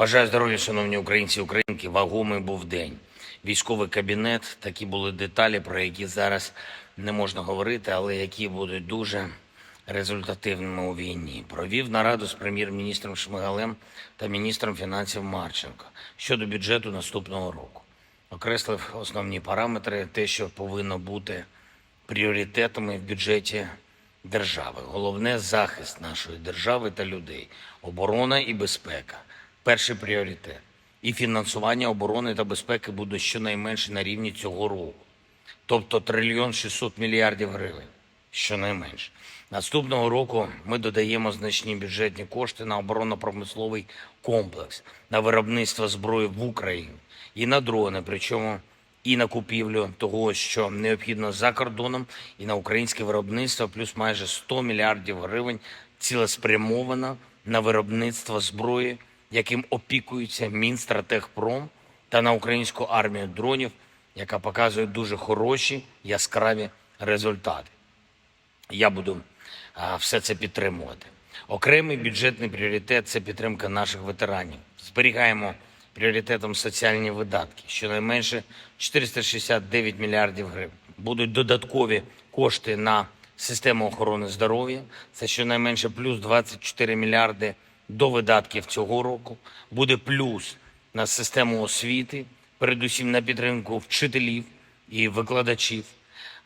Бажаю здоров'я, шановні українці і українки. Вагомий був день. Військовий кабінет, такі були деталі, про які зараз не можна говорити, але які будуть дуже результативними у війні. Провів нараду з прем'єр-міністром Шмигалем та міністром фінансів Марченко щодо бюджету наступного року. Окреслив основні параметри, те, що повинно бути пріоритетами в бюджеті держави. Головне захист нашої держави та людей, оборона і безпека. Перший пріоритет. І фінансування оборони та безпеки буде щонайменше на рівні цього року. Тобто трильйон 600 мільярдів гривень, щонайменше. Наступного року ми додаємо значні бюджетні кошти на оборонно-промисловий комплекс, на виробництво зброї в Україні і на дрони, причому і на купівлю того, що необхідно за кордоном, і на українське виробництво, плюс майже 100 мільярдів гривень цілеспрямовано на виробництво зброї, яким опікується Мінстратегпром, та на українську армію дронів, яка показує дуже хороші яскраві результати. Я буду все це підтримувати. Окремий бюджетний пріоритет це підтримка наших ветеранів. Зберігаємо пріоритетом соціальні видатки. Щонайменше 469 мільярдів гривень. Будуть додаткові кошти на систему охорони здоров'я. Це щонайменше плюс 24 мільярди до видатків цього року. Буде плюс на систему освіти, передусім на підтримку вчителів і викладачів.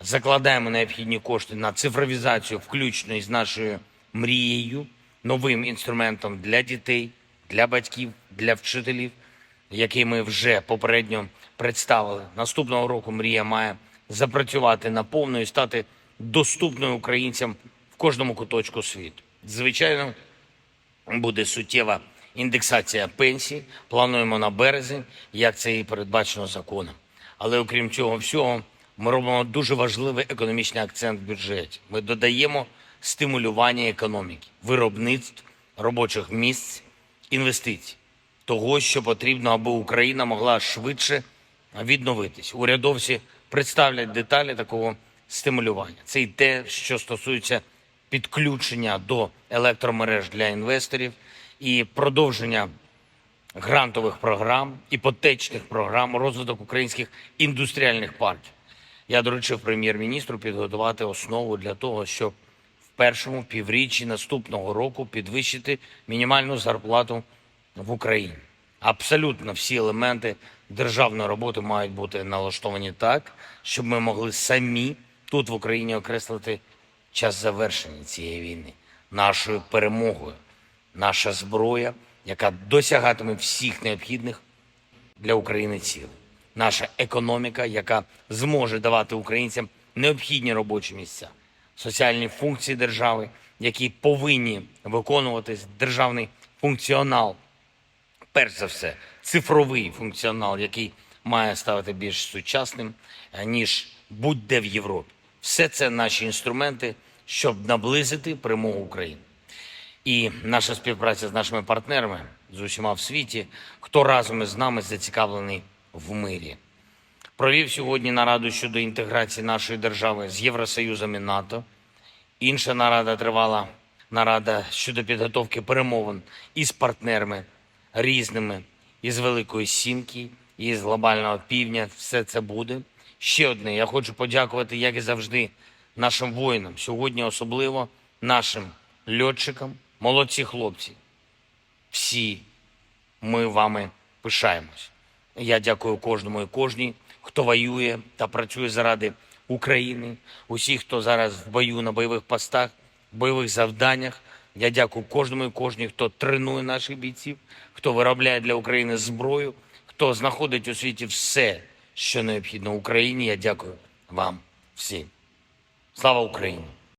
Закладаємо необхідні кошти на цифровізацію, включно із нашою мрією, новим інструментом для дітей, для батьків, для вчителів, який ми вже попередньо представили. Наступного року мрія має запрацювати наповну і стати доступною українцям в кожному куточку світу. Звичайно, буде суттєва індексація пенсій. Плануємо на березень, як це і передбачено законом. Але окрім цього всього, ми робимо дуже важливий економічний акцент в бюджеті. Ми додаємо стимулювання економіки, виробництв, робочих місць, інвестицій, того, що потрібно, аби Україна могла швидше відновитись. Урядовці представлять деталі такого стимулювання. Це і те, що стосується підключення до електромереж для інвесторів і продовження грантових програм, іпотечних програм, розвиток українських індустріальних парків. Я доручив прем'єр-міністру підготувати основу для того, щоб в першому півріччі наступного року підвищити мінімальну зарплату в Україні. Абсолютно всі елементи державної роботи мають бути налаштовані так, щоб ми могли самі тут в Україні окреслити час завершення цієї війни, нашою перемогою, наша зброя, яка досягатиме всіх необхідних для України цілей. Наша економіка, яка зможе давати українцям необхідні робочі місця, соціальні функції держави, які повинні виконуватись, державний функціонал, перш за все, цифровий функціонал, який має ставити більш сучасним, е, ніж будь-де в Європі. Все це наші інструменти, щоб наблизити перемогу України. І наша співпраця з нашими партнерами з усіма в світі, хто разом із нами зацікавлений в мирі. Провів сьогодні нараду щодо інтеграції нашої держави з Євросоюзом і НАТО. Інша нарада тривала нарада щодо підготовки перемовин із партнерами різними, із Великої Сімки, із глобального півдня. Все це буде. Ще одне. Я хочу подякувати, як і завжди, нашим воїнам. Сьогодні особливо нашим льотчикам, молодці хлопці. Всі ми вами пишаємось. Я дякую кожному і кожній, хто воює та працює заради України, усіх, хто зараз в бою на бойових постах, бойових завданнях. Я дякую кожному і кожній, хто тренує наших бійців, хто виробляє для України зброю, хто знаходить у світі все, що необхідно Україні. Я дякую вам всім. Слава Україні!